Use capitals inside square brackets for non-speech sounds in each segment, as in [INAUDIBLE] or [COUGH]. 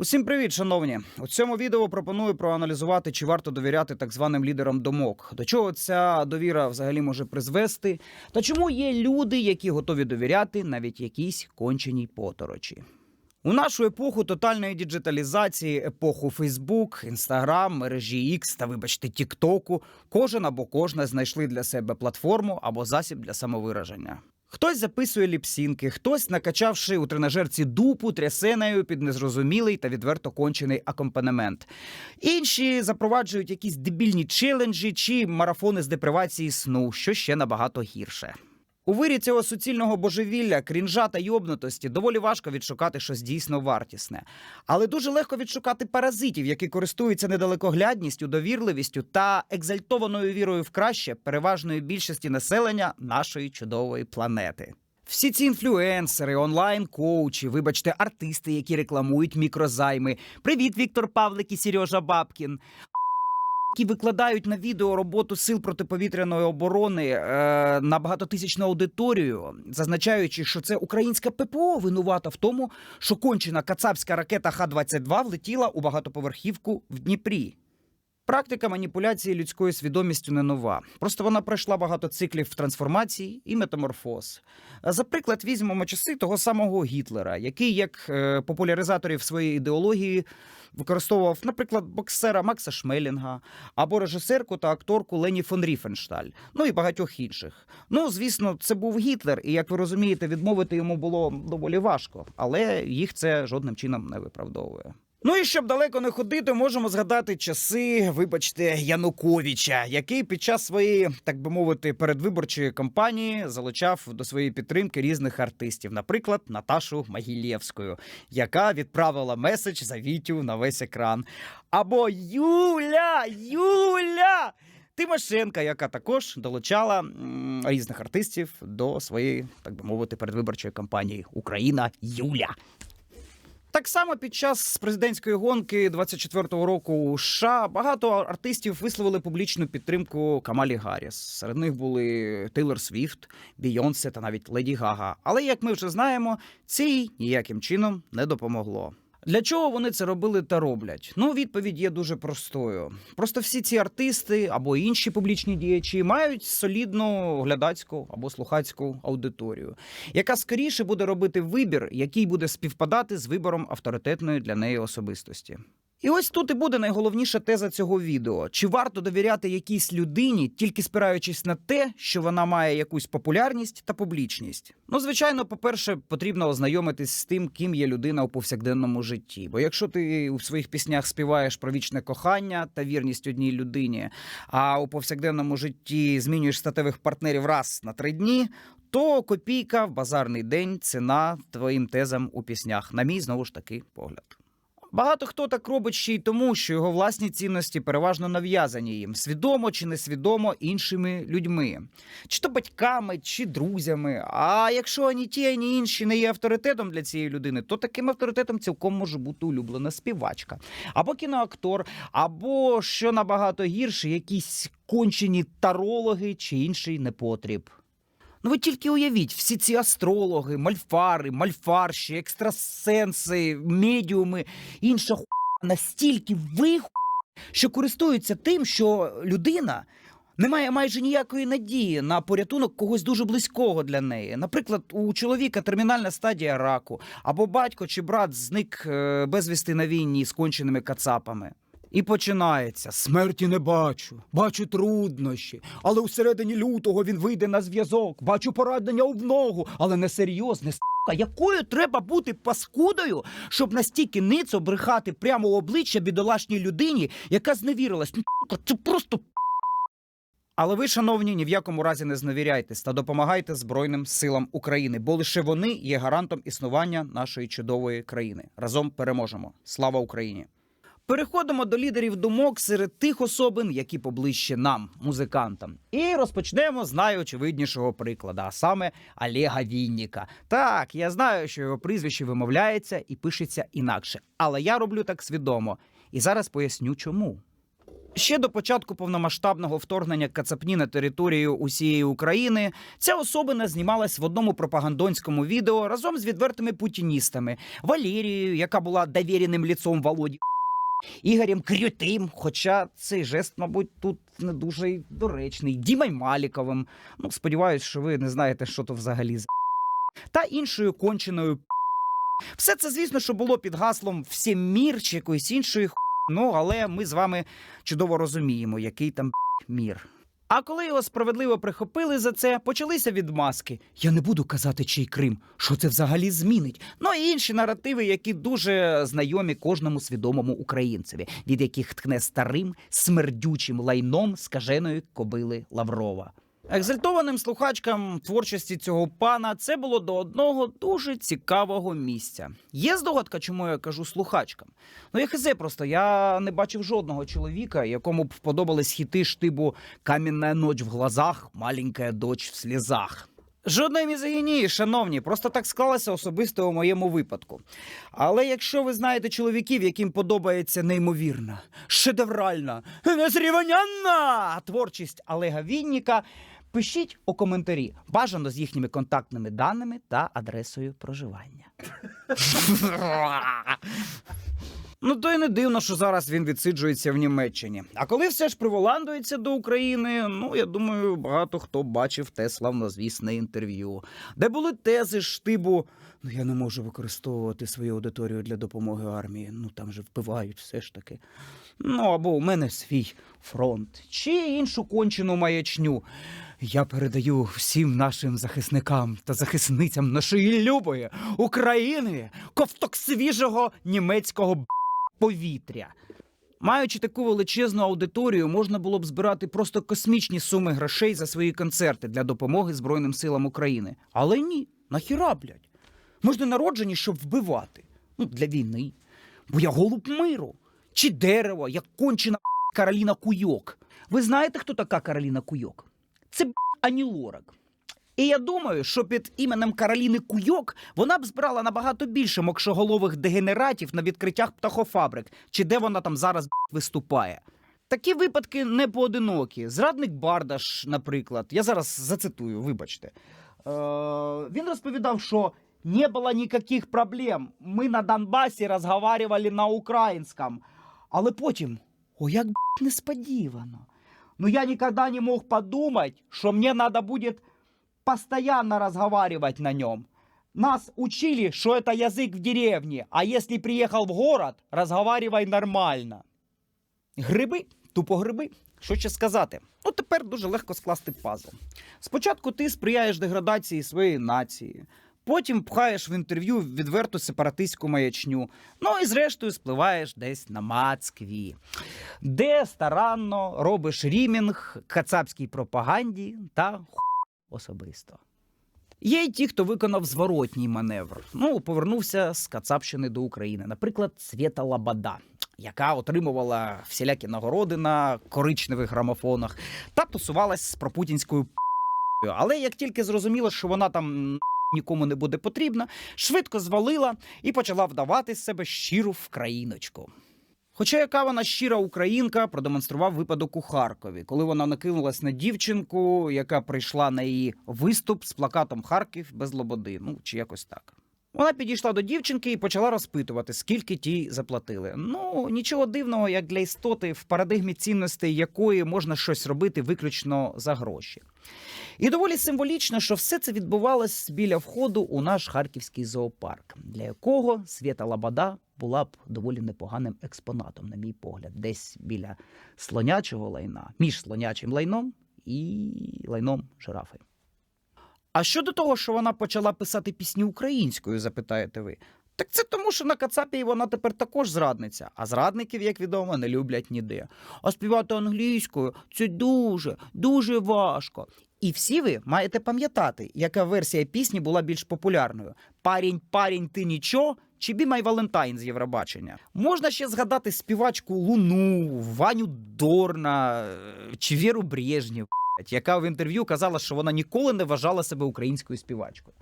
Усім привіт, шановні! У цьому відео пропоную проаналізувати, чи варто довіряти так званим лідерам думок, до чого ця довіра взагалі може призвести, та чому є люди, які готові довіряти навіть якійсь конченій поторочі. У нашу епоху тотальної діджиталізації, епоху Фейсбук, Інстаграм, мережі X та, вибачте, Тіктоку, кожен або кожна знайшли для себе платформу або засіб для самовираження. Хтось записує ліпсінки, хтось, накачавши у тренажерці дупу, трясе нею під незрозумілий та відверто кончений акомпанемент. Інші запроваджують якісь дебільні челенджі чи марафони з депривації сну, що ще набагато гірше. У вирі цього суцільного божевілля, крінжа та йобнутості доволі важко відшукати щось дійсно вартісне, але дуже легко відшукати паразитів, які користуються недалекоглядністю, довірливістю та екзальтованою вірою в краще переважної більшості населення нашої чудової планети. Всі ці інфлюенсери, онлайн-коучі, вибачте, артисти, які рекламують мікрозайми. Привіт, Віктор Павлик і Сережа Бабкін які викладають на відео роботу сил протиповітряної оборони е, на багатотисячну аудиторію, зазначаючи, що це українська ППО винувата в тому, що кончена кацапська ракета Х-22 влетіла у багатоповерхівку в Дніпрі. Практика маніпуляції людською свідомістю не нова. Просто вона пройшла багато циклів трансформації і метаморфоз. За приклад візьмемо часи того самого Гітлера, який як е, популяризаторів своєї ідеології використовував, наприклад, боксера Макса Шмелінга або режисерку та акторку Лені фон Ріфеншталь, ну і багатьох інших. Ну, звісно, це був Гітлер, і як ви розумієте, відмовити йому було доволі важко, але їх це жодним чином не виправдовує. Ну і щоб далеко не ходити, можемо згадати часи, вибачте, Януковича, який під час своєї, так би мовити, передвиборчої кампанії залучав до своєї підтримки різних артистів, наприклад, Наташу Магілєвську, яка відправила меседж за Вітю на весь екран. Або Юля! Юля! Тимошенка, яка також долучала різних артистів до своєї, так би мовити, передвиборчої кампанії Україна Юля. Так само під час президентської гонки 24-го року у США багато артистів висловили публічну підтримку Камалі Гарріс. Серед них були Тейлор Свіфт, Бійонсе та навіть Леді Гага. Але як ми вже знаємо, це їй ніяким чином не допомогло. Для чого вони це робили та роблять? Ну, відповідь є дуже простою. Просто всі ці артисти або інші публічні діячі мають солідну глядацьку або слухацьку аудиторію, яка скоріше буде робити вибір, який буде співпадати з вибором авторитетної для неї особистості. І ось тут і буде найголовніша теза цього відео: чи варто довіряти якійсь людині, тільки спираючись на те, що вона має якусь популярність та публічність? Ну, звичайно, по-перше, потрібно ознайомитись з тим, ким є людина у повсякденному житті. Бо якщо ти у своїх піснях співаєш про вічне кохання та вірність одній людині, а у повсякденному житті змінюєш статевих партнерів раз на три дні. То копійка в базарний день ціна твоїм тезам у піснях, на мій знову ж таки погляд. Багато хто так робить ще й тому, що його власні цінності переважно нав'язані їм, свідомо чи несвідомо іншими людьми, чи то батьками, чи друзями. А якщо ані ті, ані інші не є авторитетом для цієї людини, то таким авторитетом цілком може бути улюблена співачка, або кіноактор, або що набагато гірше, якісь кончені тарологи чи інший непотріб. Ну ви тільки уявіть, всі ці астрологи, мальфари, мальфарші, екстрасенси, медіуми, інша ху настільки ви що користуються тим, що людина не має майже ніякої надії на порятунок когось дуже близького для неї. Наприклад, у чоловіка термінальна стадія раку, або батько чи брат зник е, безвісти на війні з конченими кацапами. І починається смерті не бачу, бачу труднощі, але всередині лютого він вийде на зв'язок. Бачу поранення у ногу, але не серйозне. С**ка, якою треба бути паскудою, щоб настільки ницо брехати прямо в обличчя бідолашній людині, яка зневірилась? Ну, це просто. Але ви, шановні, ні в якому разі не зневіряйтесь та допомагайте Збройним силам України, бо лише вони є гарантом існування нашої чудової країни. Разом переможемо. Слава Україні! Переходимо до лідерів думок серед тих особин, які поближче нам, музикантам. І розпочнемо з найочевиднішого прикладу, а саме Олега Вінніка. Так, я знаю, що його прізвище вимовляється і пишеться інакше, але я роблю так свідомо. І зараз поясню чому. Ще до початку повномасштабного вторгнення Кацапні на територію усієї України ця особина знімалась в одному пропагандонському відео разом з відвертими путіністами Валерією, яка була довіреним ліцом Володі, Ігорем Крютим, хоча цей жест, мабуть, тут не дуже доречний, Дімой Маліковим. Ну, сподіваюсь, що ви не знаєте, що то взагалі за та іншою конченою все це, звісно, що було під гаслом «Всім мір» чи якоїсь іншої. Ну, але ми з вами чудово розуміємо, який там мір. А коли його справедливо прихопили за це, почалися відмазки. Я не буду казати, чий Крим, що це взагалі змінить. Ну і інші наративи, які дуже знайомі кожному свідомому українцеві, від яких ткне старим смердючим лайном скаженої кобили Лаврова. Екзальтованим слухачкам творчості цього пана це було до одного дуже цікавого місця. Є здогадка, чому я кажу слухачкам? Ну, я просто я не бачив жодного чоловіка, якому б подобались хіти штибу «Кам'яна ніч в глазах, маленька дочь в слізах. Жодної мізогінії, шановні, просто так склалося особисто у моєму випадку. Але якщо ви знаєте чоловіків, яким подобається неймовірна, шедевральна, незрівнянна творчість Олега Вінніка, пишіть у коментарі, бажано з їхніми контактними даними та адресою проживання. [LAUGHS] Ну, то й не дивно, що зараз він відсиджується в Німеччині. А коли все ж приволандується до України, ну я думаю, багато хто бачив те славнозвісне інтерв'ю, де були тези штибу. Ну, я не можу використовувати свою аудиторію для допомоги армії. Ну там же вбивають все ж таки. Ну або у мене свій фронт, чи іншу кончену маячню. Я передаю всім нашим захисникам та захисницям нашої любої України ковток свіжого німецького повітря. Маючи таку величезну аудиторію, можна було б збирати просто космічні суми грошей за свої концерти для допомоги Збройним силам України. Але ні, нахіра, блядь. Ми ж не народжені, щоб вбивати. Ну, для війни. Бо я голуб миру. Чи дерево, як кончена Кароліна Куйок. Ви знаєте, хто така Кароліна Куйок? Це б**, Ані Лорак. І я думаю, що під іменем Кароліни Куйок вона б збирала набагато більше мокшоголових дегенератів на відкриттях птахофабрик, чи де вона там зараз виступає. Такі випадки не поодинокі. Зрадник Бардаш, наприклад, я зараз зацитую, вибачте. Е, він розповідав, що не було ніяких проблем. Ми на Донбасі розговорювали на українському. Але потім, о, як несподівано. Ну я никогда не мог подумать, что мне надо будет постоянно разговаривать на нем. Нас учили, что это язык в деревне, а если приехал в город, разговаривай нормально. Гриби, тупо гриби. Що ще сказати? Ну тепер дуже легко скласти пазл. Спочатку ти сприяєш деградації своєї нації, потім пхаєш в інтерв'ю відверту сепаратистську маячню, ну і зрештою спливаєш десь на Москві, де старанно робиш рімінг кацапській пропаганді та ху особисто. Є й ті, хто виконав зворотній маневр. Ну, повернувся з Кацапщини до України. Наприклад, Свєта Лабада, яка отримувала всілякі нагороди на коричневих грамофонах та тусувалась з пропутінською п***ю. Але як тільки зрозуміла, що вона там нікому не буде потрібна, швидко звалила і почала вдавати з себе щиру вкраїночку. Хоча яка вона щира українка продемонстрував випадок у Харкові, коли вона накинулась на дівчинку, яка прийшла на її виступ з плакатом Харків без лободи. Ну чи якось так. Вона підійшла до дівчинки і почала розпитувати, скільки тій заплатили. Ну нічого дивного, як для істоти, в парадигмі цінностей якої можна щось робити виключно за гроші. І доволі символічно, що все це відбувалось біля входу у наш харківський зоопарк, для якого Свята Лабада була б доволі непоганим експонатом, на мій погляд, десь біля слонячого лайна, між слонячим лайном і лайном жирафи. А щодо того, що вона почала писати пісні українською, запитаєте ви. Так це тому, що на Кацапі вона тепер також зрадниця, а зрадників, як відомо, не люблять ніде. А співати англійською це дуже, дуже важко. І всі ви маєте пам'ятати, яка версія пісні була більш популярною: Парінь, парінь, ти нічо чи My Valentine з Євробачення. Можна ще згадати співачку Луну, Ваню Дорна е, чи Віру Брежнєв. яка в інтерв'ю казала, що вона ніколи не вважала себе українською співачкою.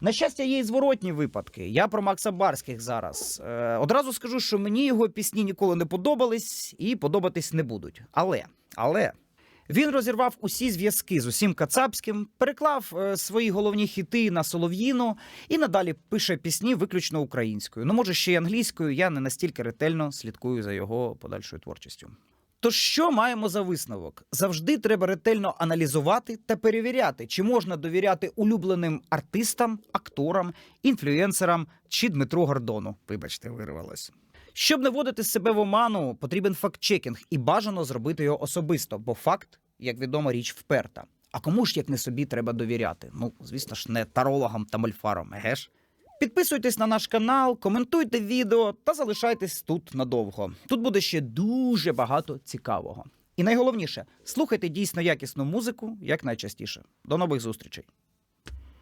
На щастя, є і зворотні випадки. Я про Макса Барських зараз. Е, одразу скажу, що мені його пісні ніколи не подобались і подобатись не будуть. Але, але. Він розірвав усі зв'язки з усім кацапським, переклав е, свої головні хіти на солов'їну і надалі пише пісні виключно українською. Ну, може, ще й англійською. Я не настільки ретельно слідкую за його подальшою творчістю. Тож що маємо за висновок? Завжди треба ретельно аналізувати та перевіряти, чи можна довіряти улюбленим артистам, акторам, інфлюенсерам чи Дмитру Гордону. Вибачте, вирвалось. Щоб не вводити себе в оману, потрібен факт-чекінг і бажано зробити його особисто, бо факт, як відомо, річ вперта. А кому ж як не собі треба довіряти? Ну, звісно ж, не тарологам та мольфарам, еге ж? Підписуйтесь на наш канал, коментуйте відео та залишайтесь тут надовго. Тут буде ще дуже багато цікавого. І найголовніше, слухайте дійсно якісну музику як найчастіше. До нових зустрічей!